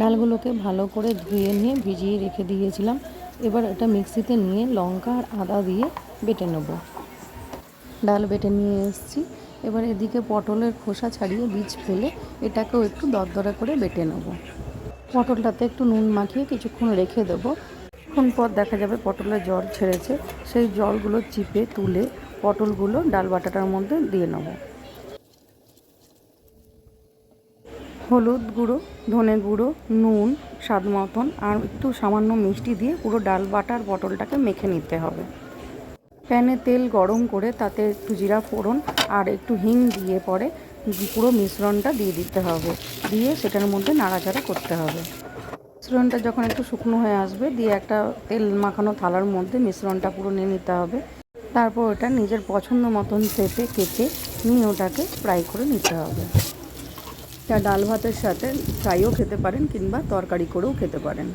ডালগুলোকে ভালো করে ধুয়ে নিয়ে ভিজিয়ে রেখে দিয়েছিলাম। এবার এটা মিক্সিতে নিয়ে লঙ্কা আর আদা দিয়ে বেটে নেব। ডাল বেটে নিয়ে এসেছি। এবার এদিকে পটলের খোসা ছাড়িয়ে বীজ ফেলে এটাকেও একটু দরদরা করে বেটে নেব। পটলটাতে একটু নুন মাখিয়ে কিছুক্ষণ রেখে দেবো। কিছুক্ষণ পর দেখা যাবে পটলের জল ছেড়েছে। সেই জলগুলো চিপে তুলে পটলগুলো ডাল বাটাটার মধ্যে দিয়ে নেব। হলুদ গুঁড়ো ধনে গুঁড়ো, নুন, স্বাদ মতন, আর একটু সামান্য মিষ্টি দিয়ে পুরো ডাল বাটার পটলটাকে মেখে নিতে হবে। প্যানে তেল গরম করে তাতে একটু জিরা ফোড়ন আর একটু হিং দিয়ে পরে পুরো মিশ্রণটা দিয়ে দিতে হবে। দিয়ে সেটার মধ্যে নাড়াচাড়া করতে হবে। মিশ্রণটা যখন একটু শুকনো হয়ে আসবে, দিয়ে একটা তেল মাখানো থালার মধ্যে মিশ্রণটা পুরো নিয়ে নিতে হবে। তারপর ওটা নিজের পছন্দ মতন শেপে কেটে নিয়ে ওটাকে ফ্রাই করে নিতে হবে। তা ডাল ভাতের সাথে ফ্রাইও খেতে পারেন কিংবা তরকারি করেও খেতে পারেন।